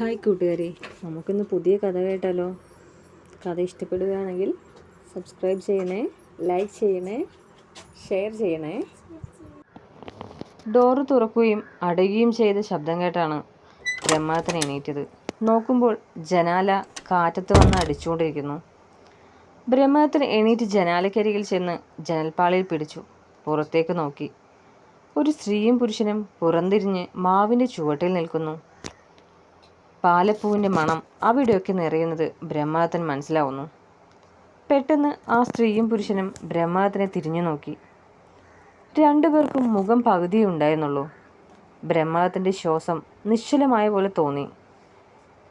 Hi കൂട്ടുകാരെ നമുക്കിന്ന് പുതിയ കഥ കേട്ടാലോ കഥ ഇഷ്ടപ്പെടുകയാണെങ്കിൽ സബ്സ്ക്രൈബ് ചെയ്യണേ ലൈക്ക് ചെയ്യണേ ഷെയർ ചെയ്യണേ. ഡോറ് തുറക്കുകയും അടയുകയും ചെയ്ത ശബ്ദം കേട്ടാണ് ബ്രഹ്മാത്തിന് എണീറ്റത്. നോക്കുമ്പോൾ ജനാല കാറ്റത്ത് വന്ന് അടിച്ചുകൊണ്ടിരിക്കുന്നു. ബ്രഹ്മാത്തിന് എണീറ്റ് ജനാലക്കരികിൽ ചെന്ന് ജനൽപ്പാളിയിൽ പിടിച്ചു. പുറത്തേക്ക് നോക്കി. ഒരു സ്ത്രീയും പുരുഷനും പുറന്തിരിഞ്ഞ് മാവിന്റെ ചുവട്ടിൽ നിൽക്കുന്നു. പാലപ്പൂവിന്റെ മണം അവിടെയൊക്കെ നിറയുന്നത് ബ്രഹ്മാതൻ മനസ്സിലാവുന്നു. പെട്ടെന്ന് ആ സ്ത്രീയും പുരുഷനും ബ്രഹ്മാതനെ തിരിഞ്ഞു നോക്കി. രണ്ടുപേർക്കും മുഖം പകുതിയേ ഉണ്ടായിരുന്നുള്ളൂ. ബ്രഹ്മാതന്റെ ശ്വാസം നിശ്ചലമായ പോലെ തോന്നി.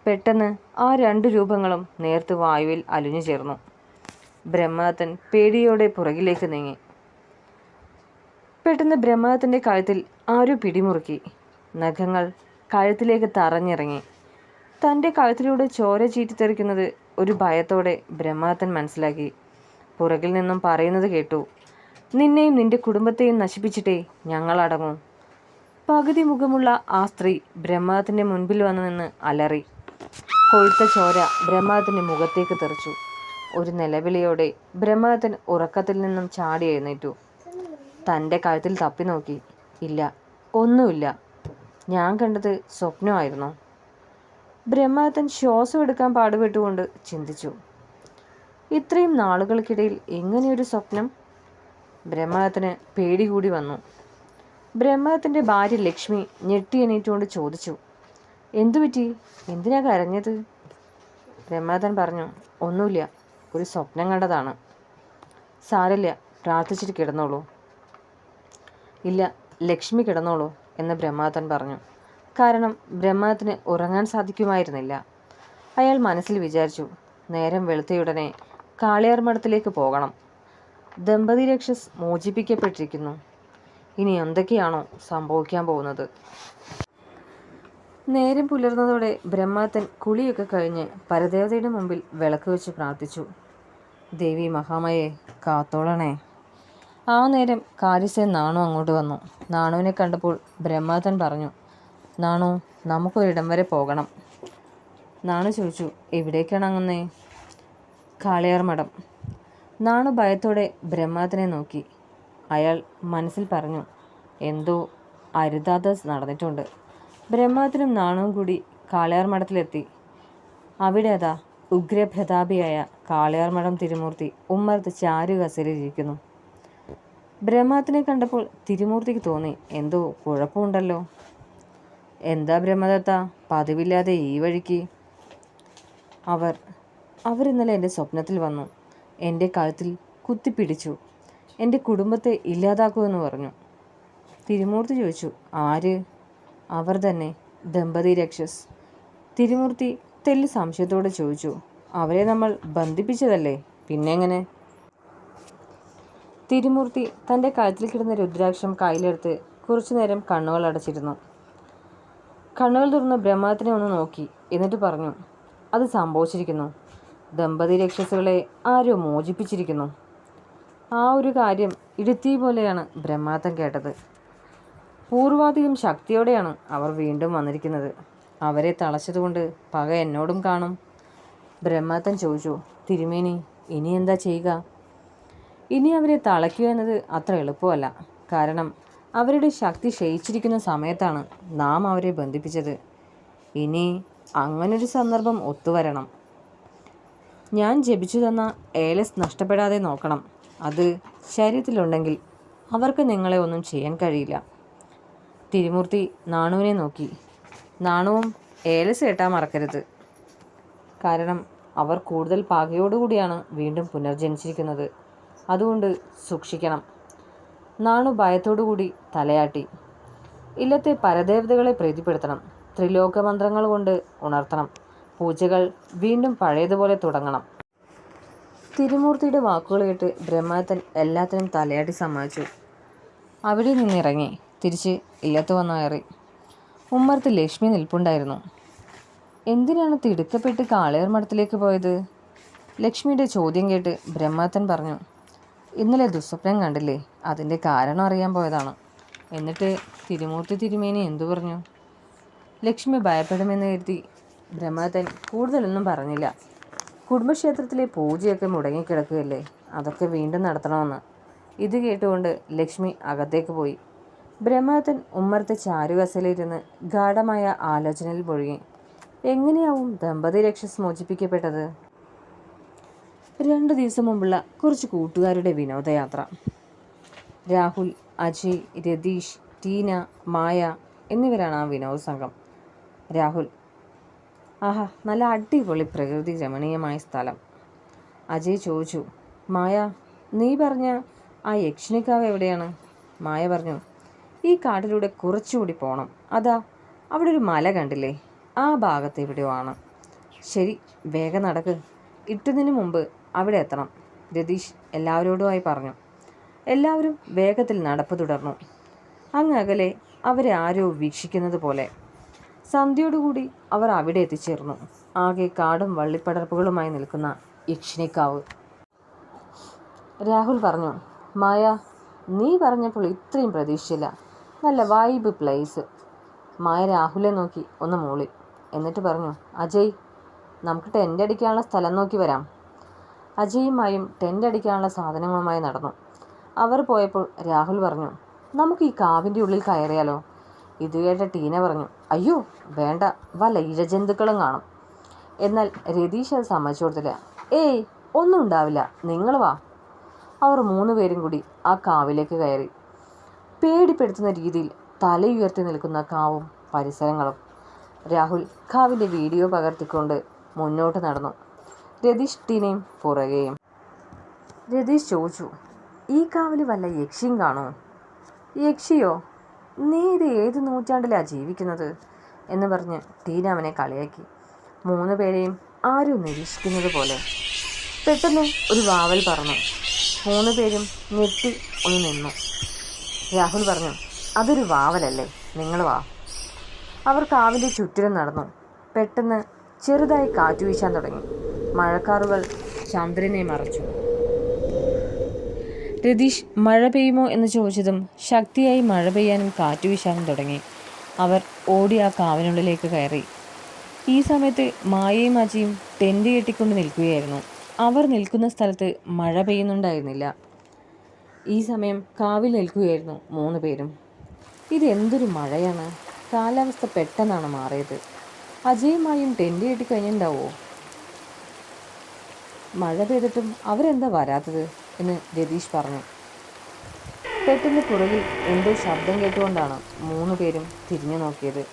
പെട്ടെന്ന് ആ രണ്ട് രൂപങ്ങളും നേർത്ത് വായുവിൽ അലിഞ്ഞു ചേർന്നു. ബ്രഹ്മാതൻ പേടിയോടെ പുറകിലേക്ക് നീങ്ങി. പെട്ടെന്ന് ബ്രഹ്മാദത്തിന്റെ കഴുത്തിൽ ആരോ പിടിമുറുക്കി. നഖങ്ങൾ കഴുത്തിലേക്ക് തറഞ്ഞിറങ്ങി. തന്റെ കഴുത്തിലൂടെ ചോര ചീറ്റിത്തെറിക്കുന്നത് ഒരു ഭയത്തോടെ ബ്രഹ്മാതൻ മനസ്സിലാക്കി. പുറകിൽ നിന്നും പറയുന്നത് കേട്ടു നിന്നെയും നിന്റെ കുടുംബത്തെയും നശിപ്പിച്ചിട്ടേ ഞങ്ങളടങ്ങും. പകുതി മുഖമുള്ള ആ സ്ത്രീ ബ്രഹ്മാതന്റെ മുൻപിൽ വന്നു നിന്ന് അലറി. കൊഴുത്ത ചോര ബ്രഹ്മാതന്റെ മുഖത്തേക്ക് തെറിച്ചു. ഒരു നിലവിളിയോടെ ബ്രഹ്മാതൻ ഉറക്കത്തിൽ നിന്നും ചാടി എഴുന്നേറ്റു. തന്റെ കഴുത്തിൽ തപ്പി നോക്കി ഇല്ല ഒന്നുമില്ല. ഞാൻ കണ്ടത് സ്വപ്നമായിരുന്നു. ബ്രഹ്മാതൻ ശ്വാസം എടുക്കാൻ പാടുപെട്ടുകൊണ്ട് ചിന്തിച്ചു. ഇത്രയും നാളുകൾക്കിടയിൽ എങ്ങനെയൊരു സ്വപ്നം? ബ്രഹ്മദത്തിന് പേടി കൂടി വന്നു. ബ്രഹ്മദത്തിന്റെ ഭാര്യ ലക്ഷ്മി ഞെട്ടി എണീറ്റുകൊണ്ട് ചോദിച്ചു എന്തു പറ്റി എന്തിനാ കരഞ്ഞത്? ബ്രഹ്മദത്തൻ പറഞ്ഞു ഒന്നുമില്ല ഒരു സ്വപ്നം കണ്ടതാണ്. സാരല്ല പ്രാർത്ഥിച്ചിട്ട് കിടന്നോളൂ. ഇല്ല ലക്ഷ്മി കിടന്നോളൂ എന്ന് ബ്രഹ്മദത്തൻ പറഞ്ഞു. കാരണം ബ്രഹ്മത്തിന് ഉറങ്ങാൻ സാധിക്കുമായിരുന്നില്ല. അയാൾ മനസ്സിൽ വിചാരിച്ചു നേരം വെളുത്തയുടനെ കാളിയാർ മഠത്തിലേക്ക് പോകണം. ദമ്പതി രക്ഷസ് മോചിപ്പിക്കപ്പെട്ടിരിക്കുന്നു. ഇനി എന്തൊക്കെയാണോ സംഭവിക്കാൻ പോകുന്നത്? നേരം പുലർന്നതോടെ ബ്രഹ്മാത്തൻ കുളിയൊക്കെ കഴിഞ്ഞ് പരദേവതയുടെ മുമ്പിൽ വിളക്ക് വെച്ച് പ്രാർത്ഥിച്ചു. ദേവി മഹാമയെ കാത്തോളണേ. ആ നേരം കാര്യസേൻ നാണു അങ്ങോട്ട് വന്നു. നാണുവിനെ കണ്ടപ്പോൾ ബ്രഹ്മാതൻ പറഞ്ഞു നാണു? നമുക്കൊരിടം വരെ പോകണം. നാണു ചോദിച്ചു എവിടേക്കാണ് അങ്ങനെ കാളിയാർ മഠം. നാണു ഭയത്തോടെ ബ്രഹ്മാത്തിനെ നോക്കി. അയാൾ മനസ്സിൽ പറഞ്ഞു എന്തോ അരുതാത നടന്നിട്ടുണ്ട്. ബ്രഹ്മാത്തിനും നാണുവും കൂടി കാളിയാർ മഠത്തിലെത്തി. അവിടെ അതാ ഉഗ്രപ്രതാപിയായ കാളിയാർ മഠം തിരുമൂർത്തി ഉമ്മർത്ത് ചാരു കസരിയിരിക്കുന്നു ബ്രഹ്മാത്തിനെ കണ്ടപ്പോൾ തിരുമൂർത്തിക്ക് തോന്നി എന്തോ കുഴപ്പമുണ്ടല്ലോ. എന്താ ബ്രഹ്മദത്ത? പതിവില്ലാതെ ഈ വഴിക്ക്. അവർ അവരിന്നലെ എന്റെ സ്വപ്നത്തിൽ വന്നു. എന്റെ കഴുത്തിൽ കുത്തിപ്പിടിച്ചു. എന്റെ കുടുംബത്തെ ഇല്ലാതാക്കുമെന്ന് പറഞ്ഞു. തിരുമൂർത്തി ചോദിച്ചു ആര്? അവർ തന്നെ. ദമ്പതി രക്ഷസ്. തിരുമൂർത്തി തെല്ല് സംശയത്തോടെ ചോദിച്ചു അവരെ നമ്മൾ ബന്ധിപ്പിച്ചതല്ലേ? പിന്നെങ്ങനെ തിരുമൂർത്തി തന്റെ കഴുത്തിൽ കിടന്ന രുദ്രാക്ഷം കയ്യിലെടുത്ത് കുറച്ചു നേരം കണ്ണുകൾ അടച്ചിരുന്നു. കണ്ണുകൾ തുറന്ന് ബ്രഹ്മത്തിനെ ഒന്ന് നോക്കി. എന്നിട്ട് പറഞ്ഞു അത് സംഭവിച്ചിരിക്കുന്നു. ദമ്പതി രക്ഷസുകളെ ആരോ മോചിപ്പിച്ചിരിക്കുന്നു. ആ ഒരു കാര്യം ഇടുത്തി പോലെയാണ് ബ്രഹ്മാത്തൻ കേട്ടത്. പൂർവാധികം ശക്തിയോടെയാണ് അവർ വീണ്ടും വന്നിരിക്കുന്നത്. അവരെ തളച്ചതുകൊണ്ട് പക എന്നോടും കാണും. ബ്രഹ്മാത്തൻ ചോദിച്ചു തിരുമേനി ഇനി എന്താ ചെയ്യുക? ഇനി അവരെ തളയ്ക്കുക എന്നത് അത്ര എളുപ്പമല്ല. കാരണം അവരുടെ ശക്തി ക്ഷയിച്ചിരിക്കുന്ന സമയത്താണ് നാം അവരെ ബന്ധിപ്പിച്ചത്. ഇനി അങ്ങനൊരു സന്ദർഭം ഒത്തുവരണം. ഞാൻ ജപിച്ചു തന്ന ഏലസ് നഷ്ടപ്പെടാതെ നോക്കണം. അത് ശരീരത്തിലുണ്ടെങ്കിൽ അവർക്ക് നിങ്ങളെ ഒന്നും ചെയ്യാൻ കഴിയില്ല. തിരുമൂർത്തി നാണുവിനെ നോക്കി. നാണുവും ഏലസ് കേട്ടാൽ മറക്കരുത്. കാരണം അവർ കൂടുതൽ പാകയോടുകൂടിയാണ് വീണ്ടും പുനർജനിച്ചിരിക്കുന്നത്. അതുകൊണ്ട് സൂക്ഷിക്കണം. നാണു ഭയത്തോടുകൂടി തലയാട്ടി. ഇല്ലത്തെ പരദേവതകളെ പ്രീതിപ്പെടുത്തണം. ത്രിലോകമന്ത്രങ്ങൾ കൊണ്ട് ഉണർത്തണം. പൂജകൾ വീണ്ടും പഴയതുപോലെ തുടങ്ങണം. തിരുമൂർത്തിയുടെ വാക്കുകൾ കേട്ട് ബ്രഹ്മാത്തൻ എല്ലാത്തിനും തലയാട്ടി സമ്മതിച്ചു. അവിടെ നിന്നിറങ്ങി തിരിച്ച് ഇല്ലത്ത് വന്നു കയറി. ഉമ്മർത്ത് ലക്ഷ്മി നിൽപ്പുണ്ടായിരുന്നു. എന്തിനാണ് തിടുക്കപ്പെട്ട് കാളയർ മഠത്തിലേക്ക് പോയത്? ലക്ഷ്മിയുടെ ചോദ്യം കേട്ട് ബ്രഹ്മാത്തൻ പറഞ്ഞു ഇന്നലെ ദുസ്വപ്നം കണ്ടില്ലേ അതിന്റെ കാരണം അറിയാൻ പോയതാണ്. എന്നിട്ട് തിരുമൂർത്തി തിരുമേനി എന്തു പറഞ്ഞു? ലക്ഷ്മി ഭയപ്പെടുമെന്ന് കരുതി ബ്രഹ്മദത്തൻ കൂടുതലൊന്നും പറഞ്ഞില്ല. കുടുംബക്ഷേത്രത്തിലെ പൂജയൊക്കെ മുടങ്ങിക്കിടക്കുകയല്ലേ അതൊക്കെ വീണ്ടും നടത്തണമെന്ന്. ഇത് കേട്ടുകൊണ്ട് ലക്ഷ്മി അകത്തേക്ക് പോയി. ബ്രഹ്മദത്തൻ ഉമ്മർത്തെ ചാരുകസലിരുന്ന് ഗാഠമായ ആലോചനയിൽ മുഴുകി. എങ്ങനെയാവും ദമ്പതി രക്ഷസ് മോചിപ്പിക്കപ്പെട്ടത്? രണ്ടു ദിവസം മുമ്പുള്ള കുറച്ച് കൂട്ടുകാരുടെ വിനോദയാത്ര. രാഹുൽ അജയ് രതീഷ് ടീന മായ എന്നിവരാണ് ആ വിനോദ സംഘം. രാഹുൽ ആഹാ നല്ല അടിപൊളി പ്രകൃതി രമണീയമായ സ്ഥലം. അജയ് ചോദിച്ചു മായ നീ പറഞ്ഞ ആ യക്ഷിണിക്കാവ് എവിടെയാണ്? മായ പറഞ്ഞു ഈ കാട്ടിലൂടെ കുറച്ചുകൂടി പോകണം അതാ അവിടെ ഒരു മല കണ്ടില്ലേ? ആ ഭാഗത്ത് എവിടെയോ ആണ്. ശരി വേഗം നടക്ക്. ഇട്ടുന്നതിന് മുമ്പ് അവിടെ എത്തണം. രതീഷ് എല്ലാവരോടുമായി പറഞ്ഞു. എല്ലാവരും വേഗത്തിൽ നടപ്പ് തുടർന്നു. അങ്ങ് അകലെ അവരെ ആരോ വീക്ഷിക്കുന്നത് പോലെ. സന്ധ്യയോടുകൂടി അവർ അവിടെ എത്തിച്ചേർന്നു. ആകെ കാടും വള്ളിപ്പടർപ്പുകളുമായി നിൽക്കുന്ന യക്ഷിണിക്കാവ് രാഹുൽ പറഞ്ഞു മായ നീ പറഞ്ഞപ്പോൾ ഇത്രയും പ്രതീക്ഷയില്ല. നല്ല വൈബ് പ്ലേസ് മായ രാഹുലെ നോക്കി ഒന്ന് മൂളി. എന്നിട്ട് പറഞ്ഞു അജയ് നമുക്ക് ടെന്റ് അടിക്കാനുള്ള സ്ഥലം നോക്കി വരാം. അജയുമായും ടെന്റ് അടിക്കാനുള്ള സാധനങ്ങളുമായി നടന്നു. അവർ പോയപ്പോൾ രാഹുൽ പറഞ്ഞു നമുക്ക് ഈ കാവിന്റെ ഉള്ളിൽ കയറിയാലോ? ഇത് കേട്ട ടീന പറഞ്ഞു അയ്യോ വേണ്ട വല്ല ഇഴജന്തുക്കളും കാണും. എന്നാൽ രതീഷ് അത് സമ്മതിച്ചു കൊടുത്തില്ല. ഏയ് ഒന്നും ഉണ്ടാവില്ല നിങ്ങൾ വാ. അവർ മൂന്ന് പേരും കൂടി ആ കാവിലേക്ക് കയറി. പേടിപ്പെടുത്തുന്ന രീതിയിൽ തലയുയർത്തി നിൽക്കുന്ന കാവും പരിസരങ്ങളും. രാഹുൽ കാവിന്റെ വീഡിയോ പകർത്തിക്കൊണ്ട് മുന്നോട്ട് നടന്നു. രതീഷ് പുറകെ. രതീഷ് ചോദിച്ചു ഈ കാവിൽ വല്ല യക്ഷിയും കാണോ യക്ഷിയോ നീ ഇത് ഏത് നൂറ്റാണ്ടിലാ ജീവിക്കുന്നത്? എന്ന് പറഞ്ഞ് അവനെ കളിയാക്കി. മൂന്ന് പേരെയും ആരും നിരീക്ഷിക്കുന്നത് പോലെ പെട്ടെന്ന് ഒരു വാവൽ പറഞ്ഞു മൂന്ന് പേരും ഞെട്ടി ഒന്ന് നിന്നു. രാഹുൽ പറഞ്ഞു അതൊരു വാവലല്ലേ നിങ്ങൾ വാ. അവർ കാവിന്റെ ചുറ്റിലും നടന്നു. പെട്ടെന്ന് ചെറുതായി കാറ്റു വീശാൻ തുടങ്ങി. മഴക്കാറുകൾ ചന്ദ്രനെ മറച്ചു. രതീഷ് മഴ പെയ്യുമോ? എന്ന് ചോദിച്ചതും ശക്തിയായി മഴ പെയ്യാനും കാറ്റു വീശാനും തുടങ്ങി. അവർ ഓടി ആ കാവിനുള്ളിലേക്ക് കയറി. ഈ സമയത്ത് മായയും അജിയും ടെന്റ് കെട്ടിക്കൊണ്ട് നിൽക്കുകയായിരുന്നു. അവർ നിൽക്കുന്ന സ്ഥലത്ത് മഴ പെയ്യുന്നുണ്ടായിരുന്നില്ല. ഈ സമയം കാവിൽ നിൽക്കുകയായിരുന്നു മൂന്ന് പേരും. ഇതെന്തൊരു മഴയാണ്? കാലാവസ്ഥ പെട്ടെന്നാണ് മാറിയത്. അജയുമായും ടെന്റ് കെട്ടി കഴിഞ്ഞിട്ടുണ്ടാവോ മഴ പെയ്തിട്ടും അവരെന്താ വരാത്തത് എന്ന് രതീഷ് പറഞ്ഞു. പെട്ടെന്ന് പുറകിൽ എന്തോ ശബ്ദം കേട്ടുകൊണ്ടാണ് മൂന്ന് പേരും തിരിഞ്ഞു നോക്കിയത്.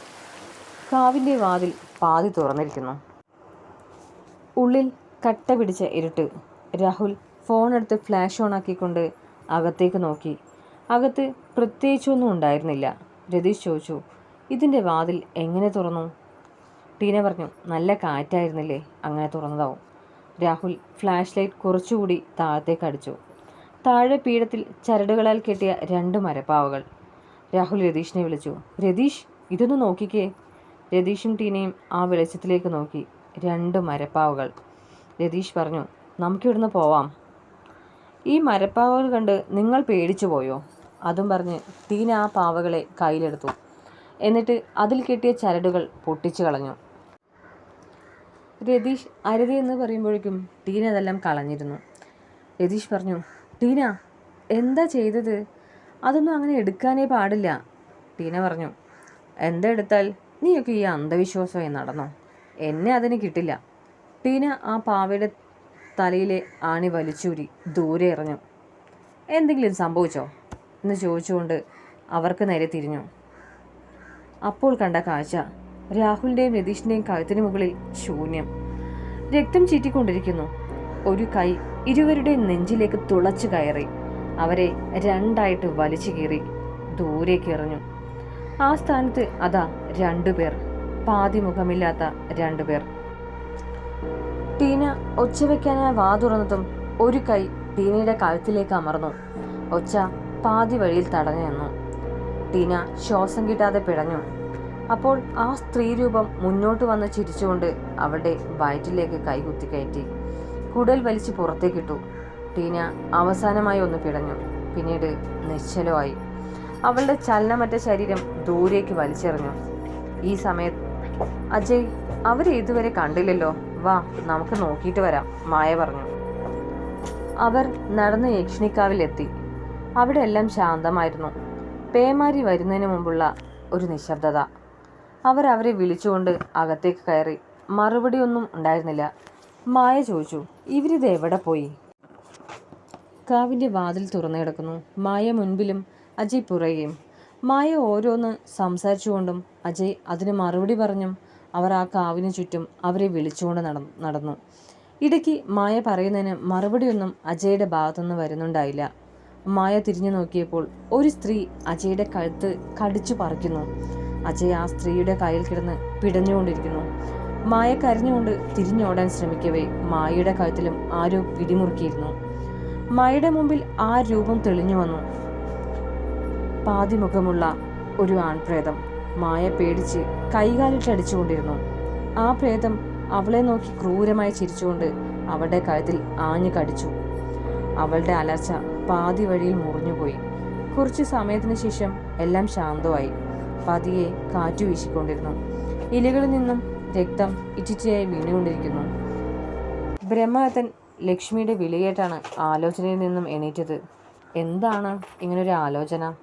കാവിന്റെ വാതിൽ പാതി തുറന്നിരിക്കുന്നു. ഉള്ളിൽ കട്ട പിടിച്ച ഇരുട്ട്. രാഹുൽ ഫോൺ എടുത്ത് ഫ്ലാഷ് ഓൺ ആക്കിക്കൊണ്ട് അകത്തേക്ക് നോക്കി. അകത്ത് പ്രത്യേകിച്ചൊന്നും ഉണ്ടായിരുന്നില്ല. രതീഷ് ചോദിച്ചു ഇതിന്റെ വാതിൽ എങ്ങനെ തുറന്നു? ടീന പറഞ്ഞു നല്ല കാറ്റായിരുന്നില്ലേ? അങ്ങനെ തുറന്നതാവും. രാഹുൽ ഫ്ലാഷ് ലൈറ്റ് കുറച്ചുകൂടി താഴത്തേക്ക് അടിച്ചു. താഴെ പീഠത്തിൽ ചരടുകളാൽ കെട്ടിയ രണ്ട് മരപ്പാവകൾ. രാഹുൽ രതീഷിനെ വിളിച്ചു രതീഷ് ഇതൊന്ന് നോക്കിക്കേ. രതീഷും ടീനയും ആ വെളിച്ചത്തിലേക്ക് നോക്കി രണ്ട് മരപ്പാവകൾ. രതീഷ് പറഞ്ഞു നമുക്കിവിടുന്ന് പോവാം. ഈ മരപ്പാവകൾ കണ്ട് നിങ്ങൾ പേടിച്ചു പോയോ? അതും പറഞ്ഞ് ടീന ആ പാവകളെ കയ്യിലെടുത്തു. എന്നിട്ട് അതിൽ കെട്ടിയ ചരടുകൾ പൊട്ടിച്ചു കളഞ്ഞു. രതീഷ് അരതി എന്ന് പറയുമ്പോഴേക്കും ടീന അതെല്ലാം കളഞ്ഞിരുന്നു. രതീഷ് പറഞ്ഞു ടീന എന്താ ചെയ്തത്? അതൊന്നും അങ്ങനെ എടുക്കാനേ പാടില്ല. ടീന പറഞ്ഞു എന്താ എടുത്താൽ നീയൊക്കെ ഈ അന്ധവിശ്വാസമായി നടന്നോ? എന്നെ അതിന് കിട്ടില്ല. ടീന ആ പാവയുടെ തലയിലെ ആണി വലിച്ചൂരി ദൂരെ എറിഞ്ഞു. എന്തെങ്കിലും സംഭവിച്ചോ? എന്ന് ചോദിച്ചുകൊണ്ട് അവർക്ക് നേരെ തിരിഞ്ഞു. അപ്പോൾ കണ്ട കാഴ്ച രാഹുലിന്റെയും രതീഷിന്റെയും കഴുത്തിന് മുകളിൽ ശൂന്യം. രക്തം ചീറ്റിക്കൊണ്ടിരിക്കുന്നു. ഒരു കൈ ഇരുവരുടെയും നെഞ്ചിലേക്ക് തുളച്ചു കയറി. അവരെ രണ്ടായിട്ട് വലിച്ചു കീറി ദൂരേക്ക് എറിഞ്ഞു. ആ സ്ഥാനത്ത് അതാ രണ്ടുപേർ പാതി മുഖമില്ലാത്ത രണ്ടുപേർ ടീന ഒച്ച വെക്കാനായി വാ തുറന്നതും ഒരു കൈ ടീനയുടെ കഴുത്തിലേക്ക് അമർന്നു. ഒച്ച പാതി വഴിയിൽ തടഞ്ഞു നിന്നു. ടീന ശ്വാസം കിട്ടാതെ പിടഞ്ഞു അപ്പോൾ ആ സ്ത്രീ രൂപം മുന്നോട്ട് വന്ന് ചിരിച്ചുകൊണ്ട് അവളുടെ വയറ്റിലേക്ക് കൈകുത്തി കയറ്റി. കുടൽ വലിച്ച് പുറത്തേക്കിട്ടു ടീന അവസാനമായി ഒന്ന് പിടഞ്ഞു. പിന്നീട് നിശ്ചലമായി. അവളുടെ ചലനമറ്റ ശരീരം ദൂരേക്ക് വലിച്ചെറിഞ്ഞു. ഈ സമയത്ത് അജയ് അവരെ ഇതുവരെ കണ്ടില്ലല്ലോ. വാ നമുക്ക് നോക്കിയിട്ട് വരാം മായ പറഞ്ഞു. അവർ നടന്ന് യക്ഷിണിക്കാവിലെത്തി അവിടെ എല്ലാം ശാന്തമായിരുന്നു. പേമാരി വരുന്നതിന് മുമ്പുള്ള ഒരു നിശബ്ദത. അവർ അവരെ വിളിച്ചുകൊണ്ട് അകത്തേക്ക് കയറി. മറുപടിയൊന്നും ഉണ്ടായിരുന്നില്ല. മായ ചോദിച്ചു ഇവരിത് എവിടെ പോയി? കാവിന്റെ വാതിൽ തുറന്നു കിടക്കുന്നു. മായ മുൻപിലും അജയ് പുറകെയും. മായ ഓരോന്ന് സംസാരിച്ചുകൊണ്ടും അജയ് അതിന് മറുപടി പറഞ്ഞും അവർ ആ കാവിന് ചുറ്റും അവരെ വിളിച്ചുകൊണ്ട് നടന്നു നടന്നു. ഇടയ്ക്ക് മായ പറയുന്നതിന് മറുപടിയൊന്നും അജയുടെ ഭാഗത്തുനിന്ന് വരുന്നുണ്ടായില്ല. മായ തിരിഞ്ഞു നോക്കിയപ്പോൾ ഒരു സ്ത്രീ അജയുടെ കഴുത്ത് കടിച്ചു പറിക്കുന്നു. അജയ് ആ സ്ത്രീയുടെ കയ്യിൽ കിടന്ന് പിടഞ്ഞുകൊണ്ടിരിക്കുന്നു. മായ കരഞ്ഞുകൊണ്ട് തിരിഞ്ഞോടാൻ ശ്രമിക്കവേ മായയുടെ കഴുത്തിലും ആരോ പിടിമുറുക്കിയിരുന്നു. മായയുടെ മുമ്പിൽ ആ രൂപം തെളിഞ്ഞു വന്നു. പാതിമുഖമുള്ള ഒരു ആൺപ്രേതം. മായ പേടിച്ച് കൈകാലിട്ടടിച്ചുകൊണ്ടിരുന്നു ആ പ്രേതം അവളെ നോക്കി ക്രൂരമായി ചിരിച്ചുകൊണ്ട് അവളുടെ കഴുത്തിൽ ആഞ്ഞു കടിച്ചു. അവളുടെ അലർച്ച പാതി വഴിയിൽ മുറിഞ്ഞുപോയി. കുറച്ച് സമയത്തിന് ശേഷം എല്ലാം ശാന്തമായി. പതിയെ കാറ്റു വീശിക്കൊണ്ടിരുന്നു. ഇലകളിൽ നിന്നും രക്തം ഇറ്റിറ്റിയായി വീണുകൊണ്ടിരിക്കുന്നു. ബ്രഹ്മരഥൻ ലക്ഷ്മിയുടെ വിളികേട്ടാണ് ആലോചനയിൽ നിന്നും എണീറ്റത്. എന്താണ് ഇങ്ങനൊരു ആലോചന?